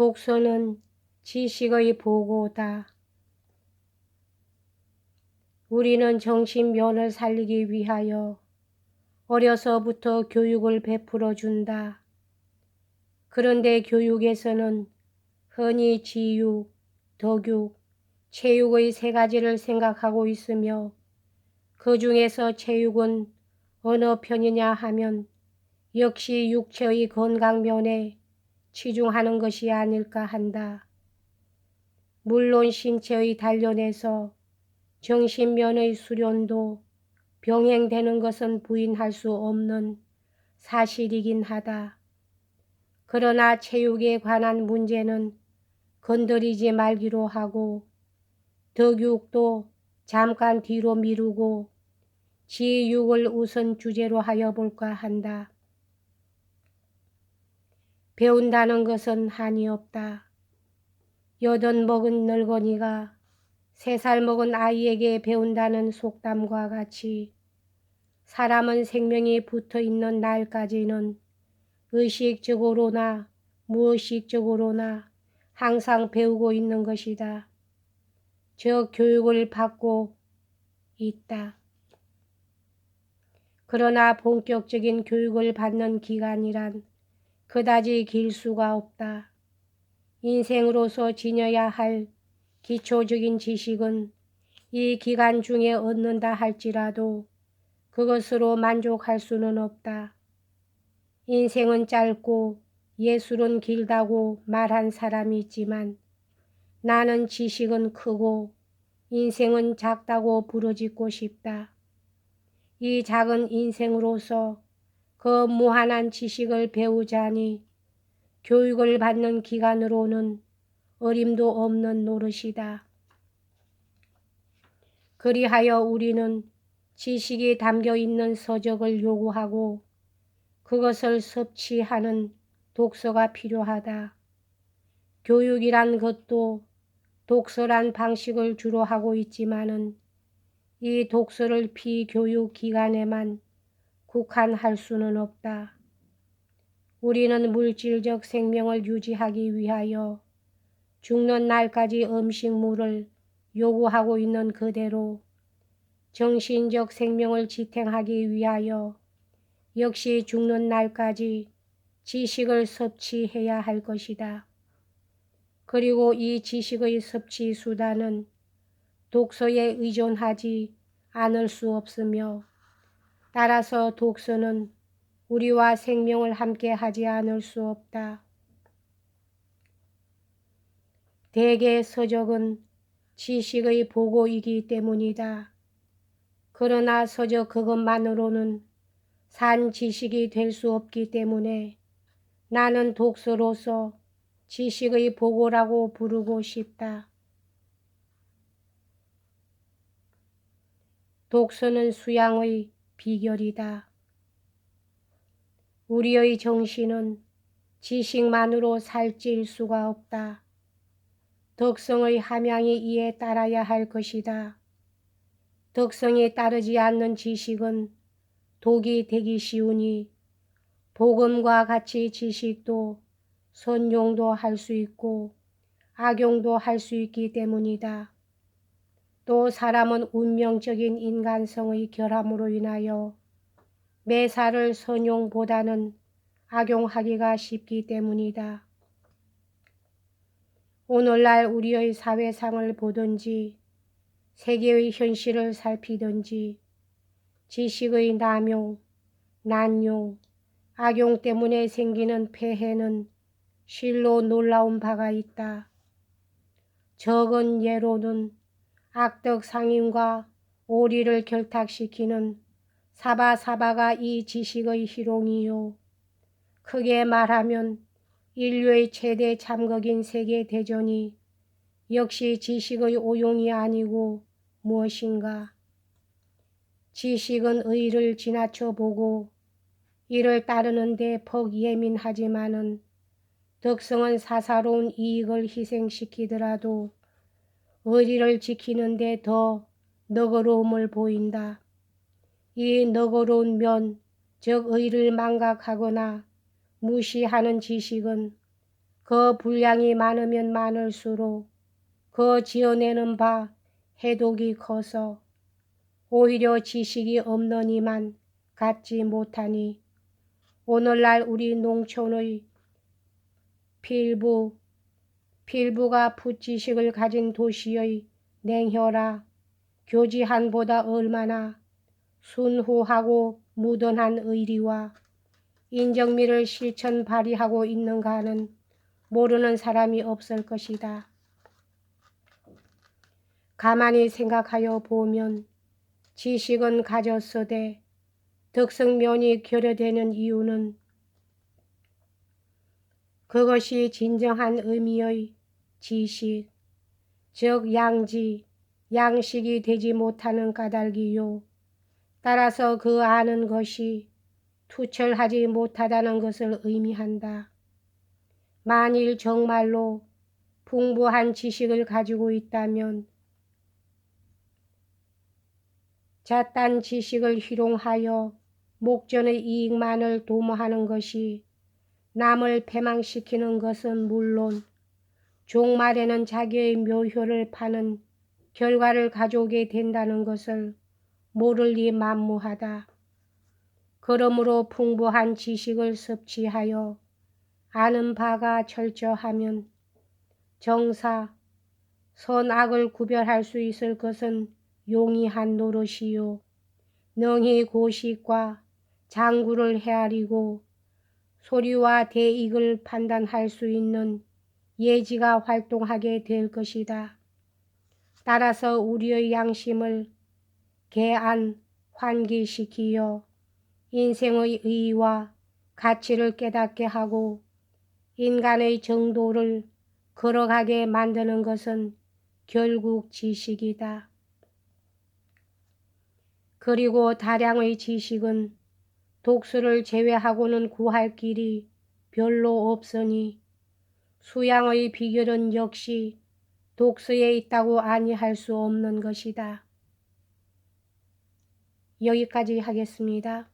독서는 지식의 보고다. 우리는 정신면을 살리기 위하여 어려서부터 교육을 베풀어 준다. 그런데 교육에서는 흔히 지육, 덕육, 체육의 세 가지를 생각하고 있으며 그 중에서 체육은 어느 편이냐 하면 역시 육체의 건강면에 치중하는 것이 아닐까 한다. 물론 신체의 단련에서 정신면의 수련도 병행되는 것은 부인할 수 없는 사실이긴 하다. 그러나 체육에 관한 문제는 건드리지 말기로 하고 덕육도 잠깐 뒤로 미루고 지육을 우선 주제로 하여 볼까 한다. 배운다는 것은 한이 없다. 여든 먹은 늙은이가 세 살 먹은 아이에게 배운다는 속담과 같이 사람은 생명이 붙어 있는 날까지는 의식적으로나 무의식적으로나 항상 배우고 있는 것이다. 저 교육을 받고 있다. 그러나 본격적인 교육을 받는 기간이란 그다지 길 수가 없다. 인생으로서 지녀야 할 기초적인 지식은 이 기간 중에 얻는다 할지라도 그것으로 만족할 수는 없다. 인생은 짧고 예술은 길다고 말한 사람이 있지만 나는 지식은 크고 인생은 작다고 부르짖고 싶다. 이 작은 인생으로서 그 무한한 지식을 배우자니 교육을 받는 기간으로는 어림도 없는 노릇이다. 그리하여 우리는 지식이 담겨 있는 서적을 요구하고 그것을 섭취하는 독서가 필요하다. 교육이란 것도 독서란 방식을 주로 하고 있지만은 이 독서를 비교육 기간에만 국한할 수는 없다. 우리는 물질적 생명을 유지하기 위하여 죽는 날까지 음식물을 요구하고 있는 그대로 정신적 생명을 지탱하기 위하여 역시 죽는 날까지 지식을 섭취해야 할 것이다. 그리고 이 지식의 섭취 수단은 독서에 의존하지 않을 수 없으며 따라서 독서는 우리와 생명을 함께 하지 않을 수 없다. 대개 서적은 지식의 보고이기 때문이다. 그러나 서적 그것만으로는 산 지식이 될 수 없기 때문에 나는 독서로서 지식의 보고라고 부르고 싶다. 독서는 수양의 비결이다. 우리의 정신은 지식만으로 살찔 수가 없다. 덕성의 함양이 이에 따라야 할 것이다. 덕성에 따르지 않는 지식은 독이 되기 쉬우니 복음과 같이 지식도 선용도 할 수 있고 악용도 할 수 있기 때문이다. 또 사람은 운명적인 인간성의 결함으로 인하여 매사를 선용보다는 악용하기가 쉽기 때문이다. 오늘날 우리의 사회상을 보든지 세계의 현실을 살피든지 지식의 남용, 난용, 악용 때문에 생기는 폐해는 실로 놀라운 바가 있다. 적은 예로는 악덕 상인과 오리를 결탁시키는 사바사바가 이 지식의 희롱이요. 크게 말하면 인류의 최대 참극인 세계 대전이 역시 지식의 오용이 아니고 무엇인가. 지식은 의를 지나쳐 보고 이를 따르는데 퍽 예민하지만은 덕성은 사사로운 이익을 희생시키더라도 의리를 지키는데 더 너그러움을 보인다. 이 너그러운 면, 즉 의를 망각하거나 무시하는 지식은 그 분량이 많으면 많을수록 그 지어내는 바 해독이 커서 오히려 지식이 없는 이만 갖지 못하니 오늘날 우리 농촌의 필부, 필부가 풋지식을 가진 도시의 냉혈아 교지한보다 얼마나 순후하고 무던한 의리와 인정미를 실천 발휘하고 있는가는 모르는 사람이 없을 것이다. 가만히 생각하여 보면 지식은 가졌어대 덕성면이 결여되는 이유는 그것이 진정한 의미의 지식, 즉 양지, 양식이 되지 못하는 까닭이요. 따라서 그 아는 것이 투철하지 못하다는 것을 의미한다. 만일 정말로 풍부한 지식을 가지고 있다면 잣단 지식을 희롱하여 목전의 이익만을 도모하는 것이 남을 패망시키는 것은 물론 종말에는 자기의 묘효를 파는 결과를 가져오게 된다는 것을 모를 리 만무하다. 그러므로 풍부한 지식을 섭취하여 아는 바가 철저하면 정사, 선악을 구별할 수 있을 것은 용이한 노릇이요. 능히 고식과 장구를 헤아리고 소리와 대익을 판단할 수 있는 예지가 활동하게 될 것이다. 따라서 우리의 양심을 개안, 환기시키어 인생의 의의와 가치를 깨닫게 하고 인간의 정도를 걸어가게 만드는 것은 결국 지식이다. 그리고 다량의 지식은 독수를 제외하고는 구할 길이 별로 없으니 수양의 비결은 역시 독서에 있다고 아니할 수 없는 것이다. 여기까지 하겠습니다.